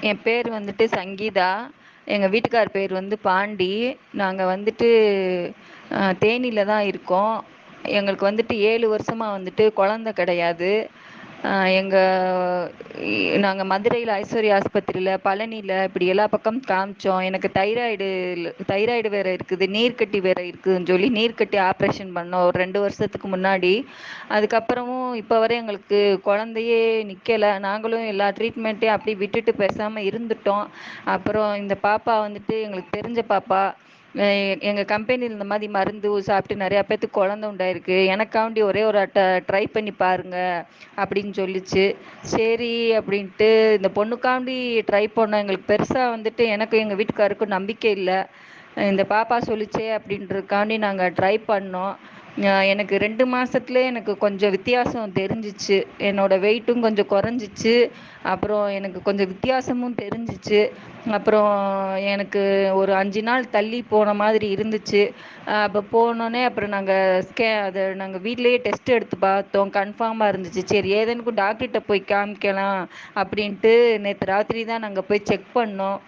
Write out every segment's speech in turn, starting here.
என் பேர் வந்துட்டு சங்கீதா. எங்கள் வீட்டுக்கார் பேர் வந்து பாண்டி. நாங்கள் வந்துட்டு தேனியில் தான் இருக்கோம். எங்களுக்கு வந்துட்டு ஏழு வருஷமாக வந்துட்டு குழந்த கிடையாது. எங்கள் நாங்கள் மதுரையில் ஐஸ்வர்யா ஆஸ்பத்திரியில் பழனியில் இப்படி எல்லா பக்கம் காமிச்சோம். எனக்கு தைராய்டு தைராய்டு வேறு இருக்குது நீர்க்கட்டி வேறு இருக்குதுன்னு சொல்லி நீர்க்கட்டி ஆப்ரேஷன் பண்ணோம். ஒரு ரெண்டு வருஷத்துக்கு முன்னாடி. அதுக்கப்புறமும் இப்போ வரை எங்களுக்கு குழந்தையே நிற்கலை நாங்களும் எல்லா ட்ரீட்மெண்ட்டையும் அப்படி விட்டுட்டு பேசாமல் இருந்துட்டோம். அப்புறம் இந்த பாப்பா வந்துட்டு எங்களுக்கு தெரிஞ்ச பாப்பா எங்கள் கம்பெனியில் இந்த மாதிரி மருந்து சாப்பிட்டு நிறையா பேர்த்துக்கு குழந்த உண்டாயிருக்கு. எனக்காண்டி ஒரே ஒரு அட்டை ட்ரை பண்ணி பாருங்க அப்படின்னு சொல்லிச்சு. சரி அப்படின்ட்டு இந்த பொண்ணுக்காண்டி ட்ரை பண்ணோம். எங்களுக்கு பெருசாக வந்துட்டு எனக்கு எங்கள் வீட்டுக்காருக்கும் நம்பிக்கை இல்லை. இந்த பாப்பா சொல்லிச்சே அப்படின்றதுக்காண்டி நாங்கள் ட்ரை பண்ணோம். எனக்கு ரெண்டு மாதத்துலேயே எனக்கு கொஞ்சம் வித்தியாசம் தெரிஞ்சிச்சு. என்னோட வெயிட்டும் கொஞ்சம் குறைஞ்சிச்சு. அப்புறம் எனக்கு கொஞ்சம் வித்தியாசமும் தெரிஞ்சிச்சு. அப்புறம் எனக்கு ஒரு அஞ்சு நாள் தள்ளி போன மாதிரி இருந்துச்சு. அப்போ போனோடனே அப்புறம் நாங்கள் ஸ்கே அதை நாங்கள் வீட்லேயே டெஸ்ட் எடுத்து பார்த்தோம். கன்ஃபார்மாக இருந்துச்சு. சரி ஏதேனுக்கும் டாக்டர்கிட்ட போய் காமிக்கலாம் அப்படின்ட்டு நேற்று ராத்திரி தான் நாங்கள் போய் செக் பண்ணோம்.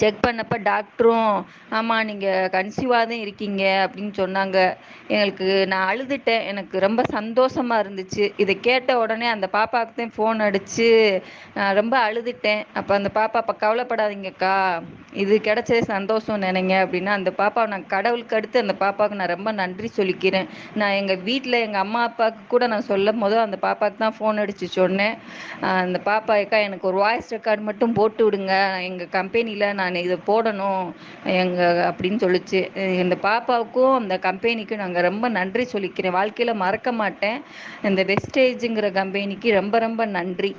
செக் பண்ணப்போ டாக்டரும் ஆமாம் நீங்கள் கன்சீவாக தான் இருக்கீங்க அப்படின்னு சொன்னாங்க. எங்களுக்கு நான் அழுதுட்டேன். எனக்கு ரொம்ப சந்தோஷமாக இருந்துச்சு. இதை கேட்ட உடனே அந்த பாப்பாவுக்கு தான் ஃபோன் அடித்து நான் ரொம்ப அழுதுட்டேன். அப்போ அந்த பாப்பா அப்போ கவலைப்படாதீங்கக்கா. இது கிடைச்சதே சந்தோஷம் நினைங்க அப்படின்னா அந்த பாப்பாவை நான் கடவுளுக்கு அடுத்து அந்த பாப்பாவுக்கு நான் ரொம்ப நன்றி சொல்லிக்கிறேன். நான் எங்கள் வீட்டில் எங்கள் அம்மா அப்பாவுக்கு கூட நான் சொல்லும் போது அந்த பாப்பாவுக்கு தான் ஃபோன் அடித்து சொன்னேன். அந்த பாப்பா அக்கா எனக்கு ஒரு வாய்ஸ் ரெக்கார்டு மட்டும் போட்டு விடுங்க. எங்கள் கம்பெனியில் நான் இதை போடணும் எங்கள் அப்படின்னு சொல்லிச்சு. இந்த பாப்பாவுக்கும் அந்த கம்பெனிக்கும் நாங்கள் ரொம்ப நன்றி சொல்லிக்கிறேன். வாழ்க்கையில் மறக்க மாட்டேன். இந்த வெஸ்டேஜுங்கிற கம்பெனிக்கு ரொம்ப ரொம்ப நன்றி.